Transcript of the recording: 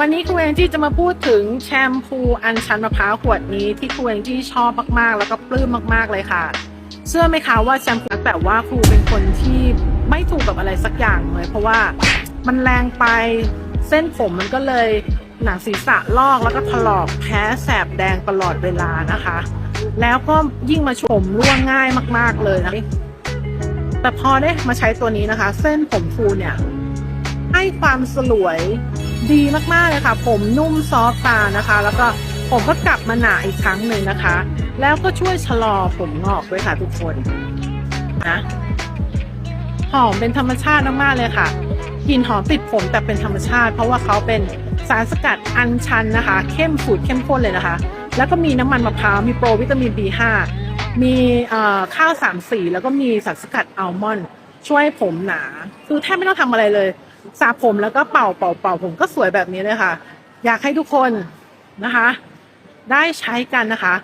วันนี้ครูแองจี้จะมาพูดถึงแชมพูอัญชันมะพร้าวขวดนี้ที่ครูแองจี้ชอบมากๆ แล้วก็ปลื้มมากๆเลยค่ะ เชื่อไหมคะว่าแชมพูแต่ว่าครูเป็นคนที่ไม่ถูกกับอะไรสักอย่างเลย เพราะว่ามันแรงไปเส้นผมมันก็เลยหนังศีรษะลอกแล้วก็ถลอกแพ้แสบแดงตลอดเวลานะคะ แล้วก็ยิ่งมาชมร่วงง่ายมาก ๆเลยนะแต่พอได้มาใช้ตัวนี้นะคะ เส้นผมฟูเนี่ยให้ความสลวย ดีมากๆเลยค่ะ ผมนุ่มซอฟต์ตานะคะ แล้วก็ผมก็กลับมาหนาอีกครั้งหนึ่งนะคะ แล้วก็ช่วยชะลอผมงอกด้วยค่ะทุกคนนะหอมเป็นธรรมชาติมากๆเลยค่ะกลิ่นหอมติดผมแต่เป็นธรรมชาติ เพราะว่าเขาเป็นสารสกัดอัญชันนะคะ เข้มสูตรเข้มข้นเลยนะคะ แล้วก็มีน้ำมันมะพร้าวมีโปรวิตามิน B5 มีข้าวสามสีแล้วก็มีสารสกัดอัลมอนด์ช่วยผมหนา คือแทบไม่ต้องทำอะไรเลย สระผมแล้วก็เป่าเป่าเป่าผมก็สวยแบบนี้เลยค่ะ อยากให้ทุกคนนะคะ ได้ใช้กันนะคะ